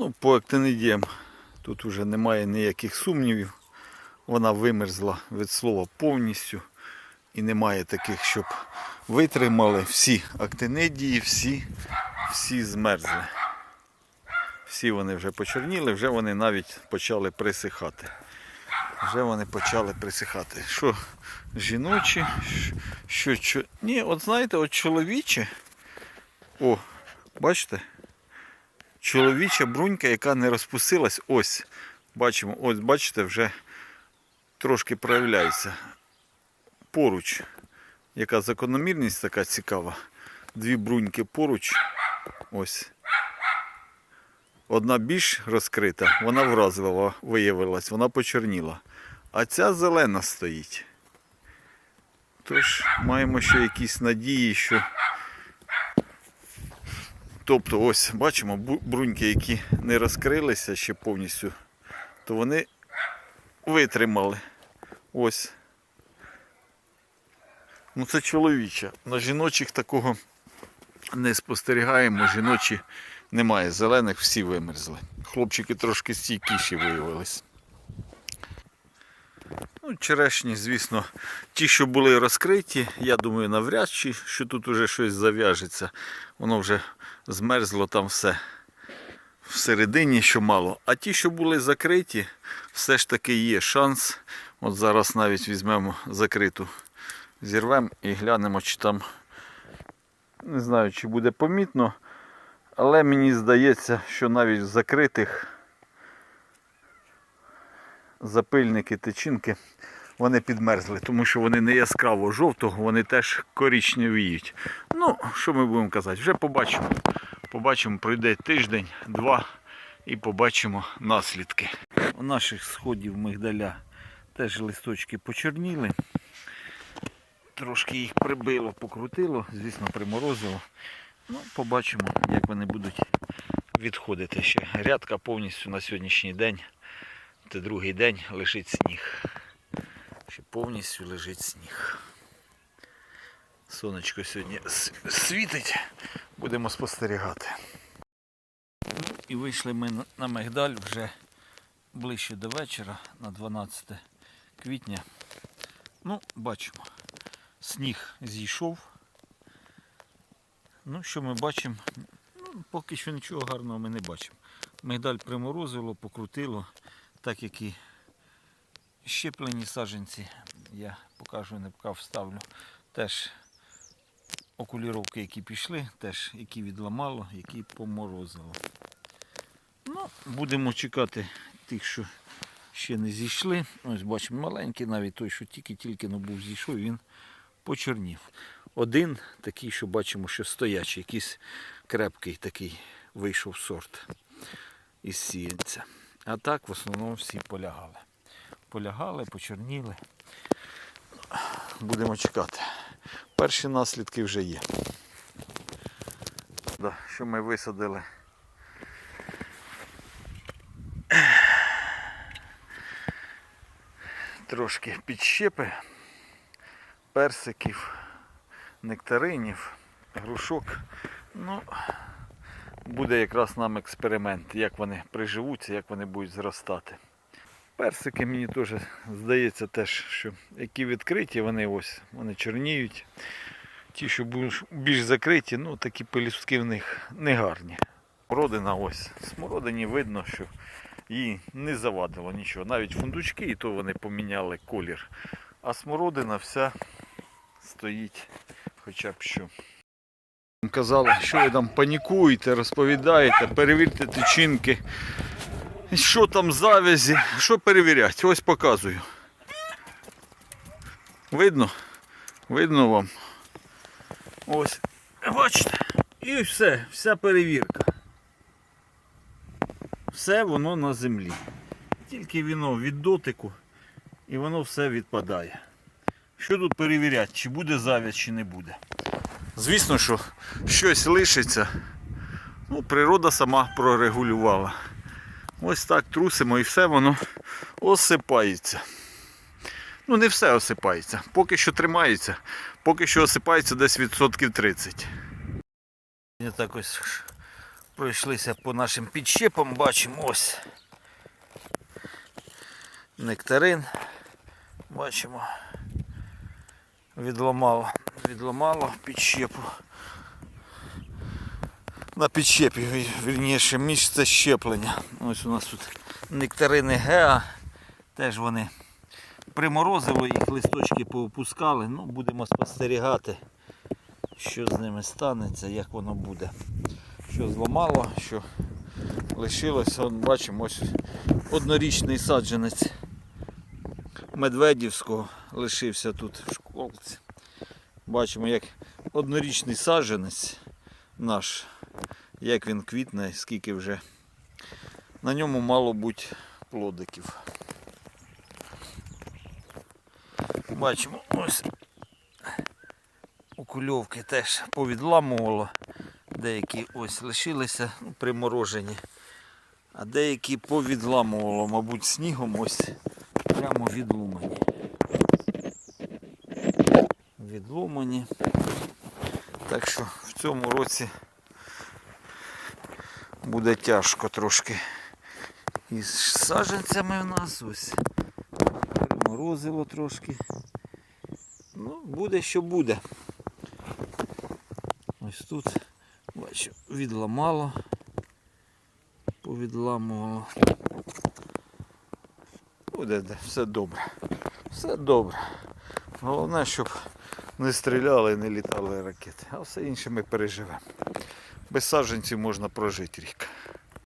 Ну, по актинидіям тут вже немає ніяких сумнівів. Вона вимерзла від слова повністю. І немає таких, щоб витримали всі актинидії, всі, всі змерзли. Всі вони вже почорніли, вже вони навіть почали присихати. Вже вони почали присихати. Що жіночі, що, що. Ні, от знаєте, от чоловіче. О, бачите? Чоловіча брунька, яка не розпустилась, ось. Бачимо, ось, бачите, вже трошки проявляється. Поруч. Яка закономірність така цікава. Дві бруньки поруч. Ось. Одна більш розкрита, вона вразлива виявилась, вона почорніла. А ця зелена стоїть. Тож маємо ще якісь надії, що. Тобто, ось бачимо бруньки, які не розкрилися ще повністю, то вони витримали. Ось. Ну це чоловіча. На жіночих такого не спостерігаємо. Жіночі немає зелених, всі вимерзли. Хлопчики трошки стійкіші виявились. Ну, черешні, звісно, ті, що були розкриті, я думаю, навряд чи, що тут уже щось зав'яжеться. Воно вже змерзло там все всередині, що мало. А ті, що були закриті, все ж таки є шанс. От зараз навіть візьмемо закриту, зірвемо і глянемо, чи там не знаю, чи буде помітно. Але мені здається, що навіть в закритих запильники, тичинки, вони підмерзли, тому що вони не яскраво жовтого, вони теж коричневіють. Ну, що ми будемо казати? Вже побачимо. Побачимо, пройде тиждень, два і побачимо наслідки. У наших сходів мигдаля теж листочки почорніли. Трошки їх прибило, покрутило, звісно, приморозило. Ну, побачимо, як вони будуть відходити ще. Рядка повністю на сьогоднішній день. Це другий день лежить сніг. Повністю лежить сніг. Сонечко сьогодні світить. Будемо спостерігати. І вийшли ми на Мигдаль вже ближче до вечора, на 12 квітня. Ну, бачимо. Сніг зійшов. Ну, що ми бачимо? Ну, поки що нічого гарного ми не бачимо. Мигдаль приморозило, покрутило, так як і щеплені саджанці, я покажу, не покажу, вставлю. Теж окуліровки, які пішли, теж які відламало, які поморозило. Ну, будемо чекати тих, що ще не зійшли. Ось бачимо маленький, навіть той, що тільки-тільки ну, був зійшов, він почорнів. Один такий, що бачимо, що стоячий, якийсь крепкий такий вийшов сорт із сіянця. А так в основному всі полягали. Полягали, почорніли. Будемо чекати. Перші наслідки вже є. Да, що ми висадили? Трошки підщепи, персиків, нектаринів, грушок. Ну, буде якраз нам експеримент, як вони приживуться, як вони будуть зростати. Персики мені теж здається теж, що які відкриті, вони ось, вони чорніють. Ті, що більш- закриті, ну такі пелюстки в них не гарні. Смородина ось. Смородині видно, що їй не завадило нічого. Навіть фундучки, і то вони поміняли колір. А смородина вся стоїть хоча б що. Казали, що ви там панікуєте, розповідаєте, перевірте тичинки. Що там завязі? Що перевіряти? Ось показую. Видно? Видно вам? Ось. Бачите? І все, вся перевірка. Все воно на землі. Тільки воно від дотику і воно все відпадає. Що тут перевіряти, чи буде зав'яз, чи не буде. Звісно, що щось лишиться. Ну, природа сама прорегулювала. Ось так трусимо і все воно осипається. Ну, не все осипається. Поки що тримається, поки що осипається десь відсотків 30. Я так ось Пройшлися по нашим підщепам, бачимо ось нектарин. Бачимо. Відламало, відламало підщепу. На підщепі, вірніше, місце щеплення. Ось у нас тут нектарини Геа. Теж вони приморозило, їх листочки поопускали. Ну, будемо спостерігати, що з ними станеться, як воно буде. Що зламало, що лишилося. От бачимо, ось однорічний саджанець Медведівського лишився тут в школці. Бачимо, як однорічний саджанець наш, як він квітне, скільки вже. На ньому мало бути плодиків. Бачимо, ось окульовки теж повідламувало. Деякі ось лишилися ну, приморожені, а деякі повідламувало, мабуть, снігом ось прямо відломані. Відломані. Так що в цьому році буде тяжко трошки. Із саджанцями в нас ось морозило трошки. Ну, буде що буде. Ось тут, бачу, відламало, повідламувало. Буде все добре. Все добре. Головне, щоб не стріляли не літали ракети. А все інше ми переживемо. Без саджанців можна прожити рік.